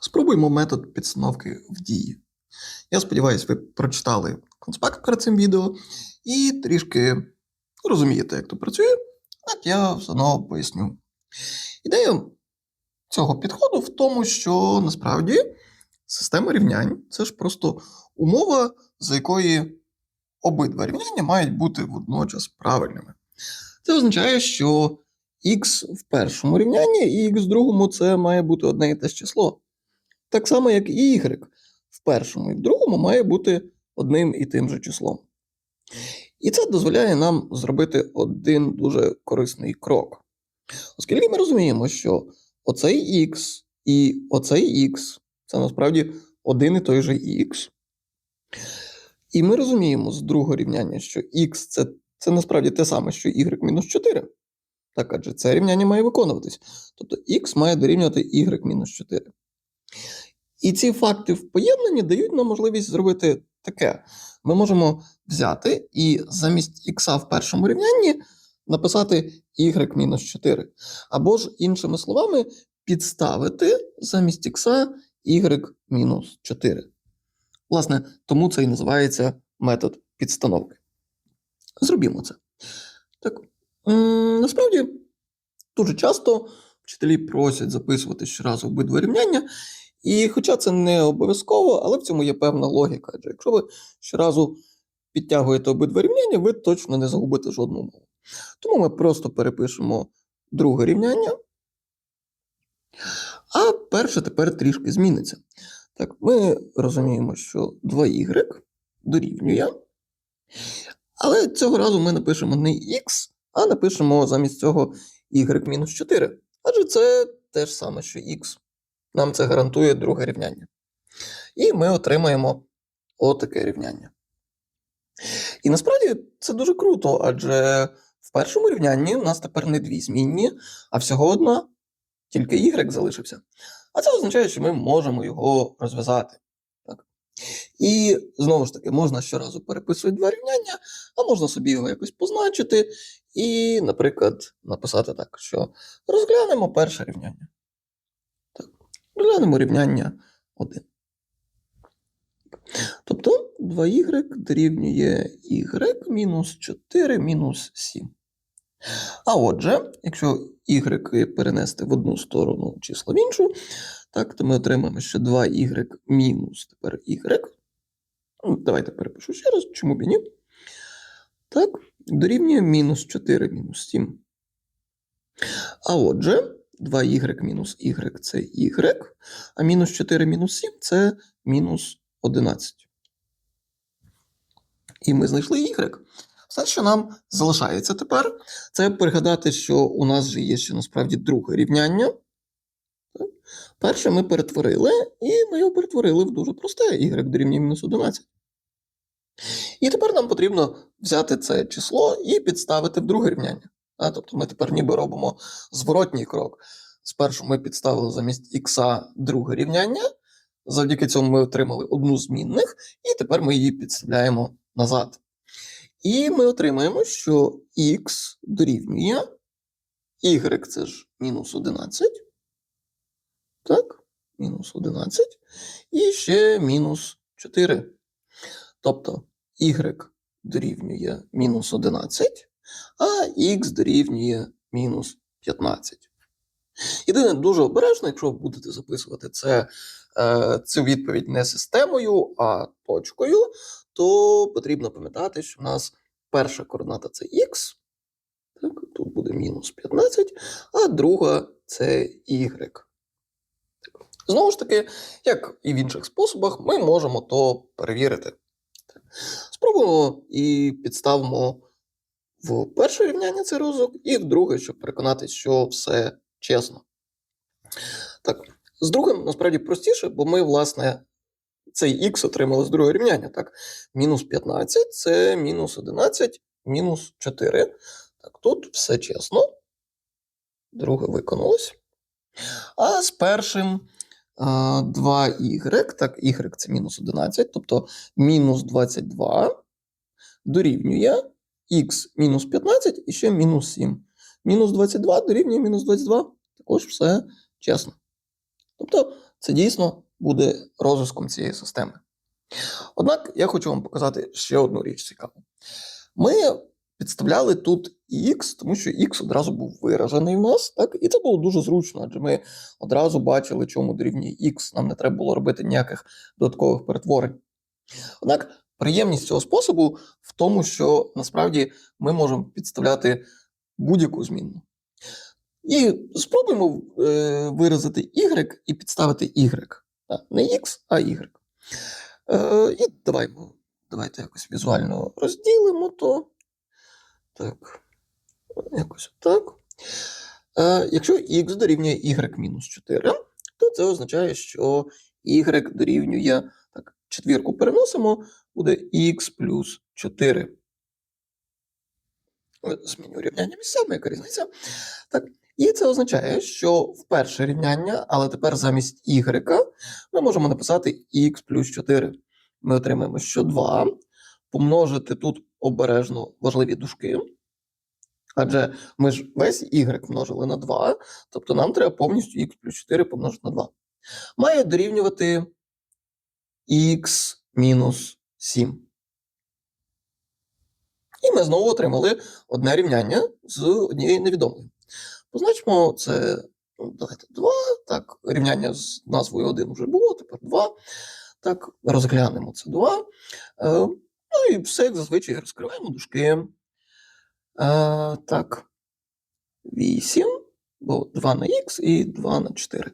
Спробуємо метод підстановки в дії. Я сподіваюся, ви прочитали конспект перед цим відео і трішки розумієте, як то працює, так я все одно поясню. Ідея цього підходу в тому, що насправді система рівнянь це ж просто умова, за якої обидва рівняння мають бути водночас правильними. Це означає, що x в першому рівнянні і x в другому це має бути одне і те ж число. Так само, як і y в першому і в другому має бути одним і тим же числом. І це дозволяє нам зробити один дуже корисний крок. Оскільки ми розуміємо, що оцей x і оцей x це насправді один і той же x. І ми розуміємо з другого рівняння, що x це, це насправді те саме, що y-4. Так, адже це рівняння має виконуватись. Тобто x має дорівнювати y мінус 4. І ці факти в поєднанні дають нам можливість зробити таке. Ми можемо взяти і замість х в першому рівнянні написати y-4. Або ж, іншими словами, підставити замість х y мінус 4. Власне, тому це і називається метод підстановки. Зробімо це. Так, насправді, дуже часто вчителі просять записувати щоразу обидва рівняння. І хоча це не обов'язково, але в цьому є певна логіка. Адже якщо ви щоразу підтягуєте обидва рівняння, ви точно не загубите жодну мову. Тому ми просто перепишемо друге рівняння. А перше тепер трішки зміниться. Так, ми розуміємо, що 2y дорівнює. Але цього разу ми напишемо не x, а напишемо замість цього y-4. Адже це те ж саме, що x. Нам це гарантує друге рівняння. І ми отримаємо отаке рівняння. І насправді це дуже круто, адже в першому рівнянні у нас тепер не дві змінні, а всього одна, тільки y залишився. А це означає, що ми можемо його розв'язати. Так. І знову ж таки, можна щоразу переписувати два рівняння, а можна собі його якось позначити і, наприклад, написати так, що розглянемо перше рівняння. Розглянемо рівняння 1. Тобто 2y дорівнює y мінус 4 мінус 7. А отже, якщо y перенести в одну сторону число в іншу, так, то ми отримаємо, що 2y мінус тепер y. Ну, Давайте перепишу ще раз, чому б і ні. Так, дорівнює мінус 4 мінус 7. А отже, 2y мінус y це y, а мінус 4 мінус 7 це мінус 11. І ми знайшли y. Все, що нам залишається тепер, це пригадати, що у нас же є ще насправді друге рівняння. Перше ми перетворили, і ми його перетворили в дуже просте y дорівнює мінус 11. І тепер нам потрібно взяти це число і підставити в друге рівняння. А, тобто ми тепер ніби робимо зворотній крок. Спершу ми підставили замість х друге рівняння. Завдяки цьому ми отримали одну змінних, і тепер ми її підставляємо назад. І ми отримаємо, що х дорівнює y це ж мінус 11. Так, мінус 11. І ще мінус 4. Тобто y дорівнює мінус 11, а х дорівнює мінус 15. Єдине, дуже обережно, якщо ви будете записувати це, е, цю відповідь не системою, а точкою, то потрібно пам'ятати, що в нас перша координата це х, так, тут буде мінус 15, а друга це y. Знову ж таки, як і в інших способах, ми можемо то перевірити. Спробуємо і підставимо в перше рівняння цей розвиток, і в друге, щоб переконатися, що все чесно. Так, з другим насправді простіше, бо ми, власне, цей х отримали з другого рівняння. Так, мінус 15 це мінус 11, мінус 4. Так, тут все чесно. Друге виконалось. А з першим 2y, так, y це мінус 11, тобто мінус 22 дорівнює х мінус 15 і ще мінус 7. Мінус 22 дорівнює мінус 22. Також все чесно. Тобто це дійсно буде розв'язком цієї системи. Однак я хочу вам показати ще одну річ цікаву. Ми підставляли тут x, тому що x одразу був виражений в нас, так? і це було дуже зручно, адже ми одразу бачили, чому дорівнює x. Нам не треба було робити ніяких додаткових перетворень. Однак приємність цього способу в тому, що насправді ми можемо підставляти будь-яку змінну. І спробуємо е, виразити y і підставити y. Не x, а y. Е, і давайте, давайте якось візуально розділимо то. Так. Якось так. Е, якщо x дорівнює y-4, то це означає, що y дорівнює так, четвірку переносимо, буде x плюс 4. Е, Зміню рівняння місцями, яка різниця. Так. І це означає, що в перше рівняння, але тепер замість y ми можемо написати x плюс 4. Ми отримаємо, що 2 помножити тут обережно важливі дужки. Адже ми ж весь y множили на 2, тобто нам треба повністю x плюс 4 помножити на 2. Має дорівнювати x мінус 7. І ми знову отримали одне рівняння з однією невідомою. Позначимо це, ну, давайте 2. Так, рівняння з назвою 1 вже було, тепер 2. Так, розглянемо це 2. Е, ну і все, як зазвичай, розкриваємо дужки. Е, так, 8, бо 2 на х і 2 на 4.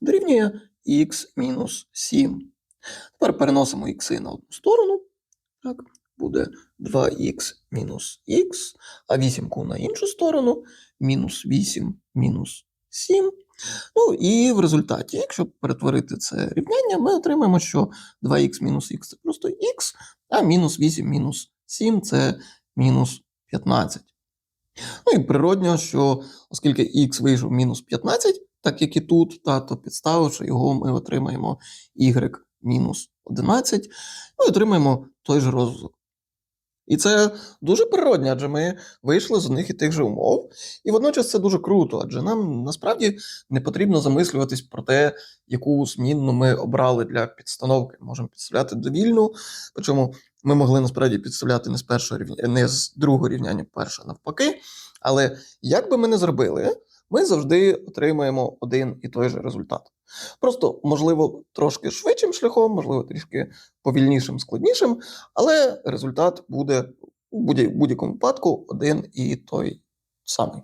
Дорівнює х мінус 7. Тепер переносимо х на одну сторону. Так, буде 2х мінус х, а 8 на іншу сторону, мінус 8 мінус 7. Ну і в результаті, якщо перетворити це рівняння, ми отримаємо, що 2х мінус х це просто х, а мінус 8 мінус 7 це мінус 15. Ну і природньо, що оскільки х вийшов мінус 15, так як і тут, та, то підставивши його, ми отримаємо y мінус 11, ми отримаємо той же розв'язок. І це дуже природньо, адже ми вийшли з одних і тих же умов. І водночас це дуже круто, адже нам насправді не потрібно замислюватись про те, яку змінну ми обрали для підстановки. Можемо підставляти довільну, причому ми могли насправді підставляти не з першого рівня, не з другого рівняння перше навпаки. Але як би ми не зробили, ми завжди отримаємо один і той же результат. Просто, можливо, трошки швидшим шляхом, можливо, трішки повільнішим, складнішим, але результат буде у будь- будь-якому випадку один і той самий.